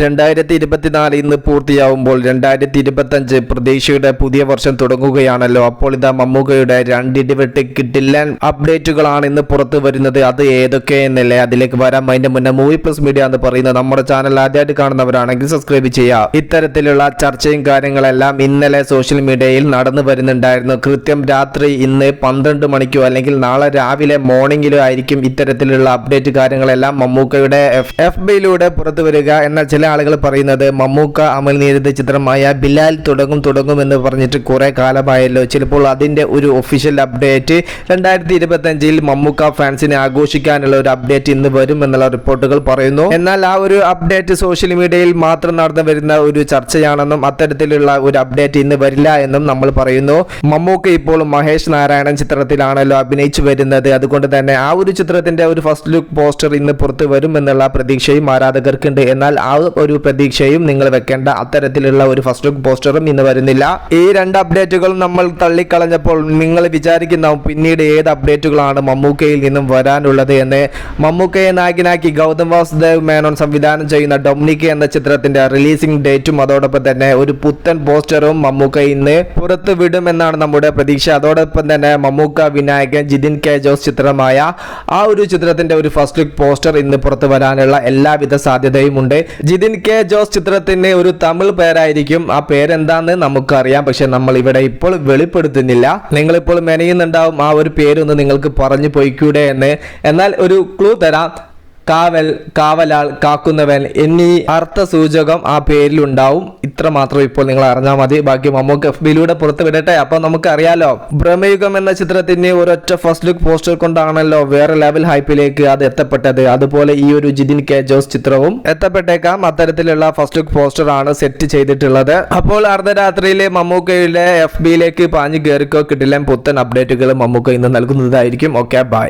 രണ്ടായിരത്തി ഇരുപത്തിനാല് ഇന്ന് പൂർത്തിയാവുമ്പോൾ രണ്ടായിരത്തി ഇരുപത്തഞ്ച് പ്രതീക്ഷയുടെ പുതിയ വർഷം തുടങ്ങുകയാണല്ലോ. അപ്പോൾ ഇതാ മമ്മൂക്കയുടെ രണ്ടിടിവെട്ട് കിട്ടില്ല അപ്ഡേറ്റുകളാണ് ഇന്ന് പുറത്തു വരുന്നത്. അത് ഏതൊക്കെ എന്നല്ലേ അതിലേക്ക് വരാം. അതിന്റെ മുന്നേ മൂവി പ്ലസ് മീഡിയ എന്ന് പറയുന്നത് നമ്മുടെ ചാനൽ ആദ്യമായിട്ട് കാണുന്നവരാണെങ്കിൽ സബ്സ്ക്രൈബ് ചെയ്യുക. ഇത്തരത്തിലുള്ള ചർച്ചയും കാര്യങ്ങളെല്ലാം ഇന്നലെ സോഷ്യൽ മീഡിയയിൽ നടന്നു വരുന്നുണ്ടായിരുന്നു. കൃത്യം രാത്രി ഇന്ന് പന്ത്രണ്ട് മണിക്കോ അല്ലെങ്കിൽ നാളെ രാവിലെ മോർണിംഗിലോ ആയിരിക്കും ഇത്തരത്തിലുള്ള അപ്ഡേറ്റ് കാര്യങ്ങളെല്ലാം മമ്മൂക്കയുടെ എഫ് ബിയിലൂടെ പുറത്തു വരിക. എന്നാൽ ചില ആളുകൾ പറയുന്നത് മമ്മൂക്ക അമൽ നേരിത ചിത്രമായ ബിലാൽ തുടങ്ങും തുടങ്ങും എന്ന് പറഞ്ഞിട്ട് കുറെ കാലമായല്ലോ. ചിലപ്പോൾ അതിന്റെ ഒരു ഒഫീഷ്യൽ അപ്ഡേറ്റ് രണ്ടായിരത്തി ഇരുപത്തി അഞ്ചിൽ മമ്മൂക്ക ഫാൻസിനെ ആഘോഷിക്കാനുള്ള ഒരു അപ്ഡേറ്റ് ഇന്ന് വരും എന്നുള്ള റിപ്പോർട്ടുകൾ പറയുന്നു. എന്നാൽ ആ ഒരു അപ്ഡേറ്റ് സോഷ്യൽ മീഡിയയിൽ മാത്രം നടന്നു വരുന്ന ഒരു ചർച്ചയാണെന്നും അത്തരത്തിലുള്ള ഒരു അപ്ഡേറ്റ് ഇന്ന് വരില്ല എന്നും നമ്മൾ പറയുന്നു. മമ്മൂക്ക ഇപ്പോൾ മഹേഷ് നാരായണൻ ചിത്രത്തിലാണല്ലോ അഭിനയിച്ചു വരുന്നത്. അതുകൊണ്ട് തന്നെ ആ ഒരു ചിത്രത്തിന്റെ ഒരു ഫസ്റ്റ് ലുക്ക് പോസ്റ്റർ ഇന്ന് പുറത്തു വരും എന്നുള്ള പ്രതീക്ഷയും ആരാധകർക്കുണ്ട്. എന്നാൽ ആ ഒരു പ്രതീക്ഷയും നിങ്ങൾ വെക്കേണ്ട അത്തരത്തിലുള്ള ഒരു ഫസ്റ്റ് ലുക്ക് പോസ്റ്ററും ഇന്ന് വരുന്നില്ല. ഈ രണ്ട് അപ്ഡേറ്റുകൾ നമ്മൾ തള്ളിക്കളഞ്ഞപ്പോൾ നിങ്ങൾ വിചാരിക്കുന്ന പിന്നീട് ഏത് അപ്ഡേറ്റുകളാണ് മമ്മൂക്കയിൽ നിന്നും വരാനുള്ളത് എന്ന്. മമ്മൂക്കയെ നായകനാക്കി ഗൗതം വാസുദേവ് മേനോൻ സംവിധാനം ചെയ്യുന്ന ഡൊമിനിക്ക എന്ന ചിത്രത്തിന്റെ റിലീസിംഗ് ഡേറ്റും അതോടൊപ്പം തന്നെ ഒരു പുത്തൻ പോസ്റ്ററും മമ്മൂക്ക ഇന്ന് പുറത്തു വിടുമെന്നാണ് നമ്മുടെ പ്രതീക്ഷ. അതോടൊപ്പം തന്നെ മമ്മൂക്ക വിനായകൻ ജിതിൻ കെ ജോസ് ചിത്രമായ ആ ഒരു ചിത്രത്തിന്റെ ഒരു ഫസ്റ്റ് ലുക്ക് പോസ്റ്റർ ഇന്ന് പുറത്തു വരാനുള്ള എല്ലാവിധ സാധ്യതയും ഉണ്ട് ജിതിൻ കെ ജോസ് ചിത്രത്തിന്റെ ഒരു തമിഴ് പേരായിരിക്കും. ആ പേരെന്താന്ന് നമുക്കറിയാം. പക്ഷെ നമ്മൾ ഇവിടെ ഇപ്പോൾ വെളിപ്പെടുത്തുന്നില്ല. നിങ്ങളിപ്പോൾ മെനയുന്നുണ്ടാവും ആ ഒരു പേരൊന്ന് നിങ്ങൾക്ക് പറഞ്ഞു പോയിക്കൂടെ എന്ന്. എന്നാൽ ഒരു ക്ലൂ തരാം. കാവൽ കാവലാൾ കാക്കുന്നവൻ എന്നീ അർത്ഥ സൂചകം ആ പേരിൽ ഉണ്ടാവും ഇത്ര മാത്രം ഇപ്പോൾ നിങ്ങൾ അറിഞ്ഞാൽ മതി. ബാക്കി മമ്മൂക്ക് എഫ് ബിയിലൂടെ പുറത്ത് വിടട്ടെ അപ്പൊ നമുക്കറിയാലോ ബ്രഹ്മയുഗം എന്ന ചിത്രത്തിന് ഒരൊറ്റ ഫസ്റ്റ് ലുക്ക് പോസ്റ്റർ കൊണ്ടാണല്ലോ വേറെ ലെവൽ ഹൈപ്പിലേക്ക് അത് എത്തപ്പെട്ടത്. അതുപോലെ ഈ ഒരു ജിതിൻ കെ ജോസ് ചിത്രവും എത്തപ്പെട്ടേക്കാം. അത്തരത്തിലുള്ള ഫസ്റ്റ് ലുക്ക് പോസ്റ്റർ ആണ് സെറ്റ് ചെയ്തിട്ടുള്ളത്. അപ്പോൾ അർദ്ധരാത്രിയിലെ മമ്മൂക്കയുടെ എഫ് ബിയിലേക്ക് പാഞ്ഞു കയറിക്കോ കിട്ടില്ല പുത്തൻ അപ്ഡേറ്റുകൾ മമ്മൂക്ക ഇന്ന് നൽകുന്നതായിരിക്കും. Okay bye.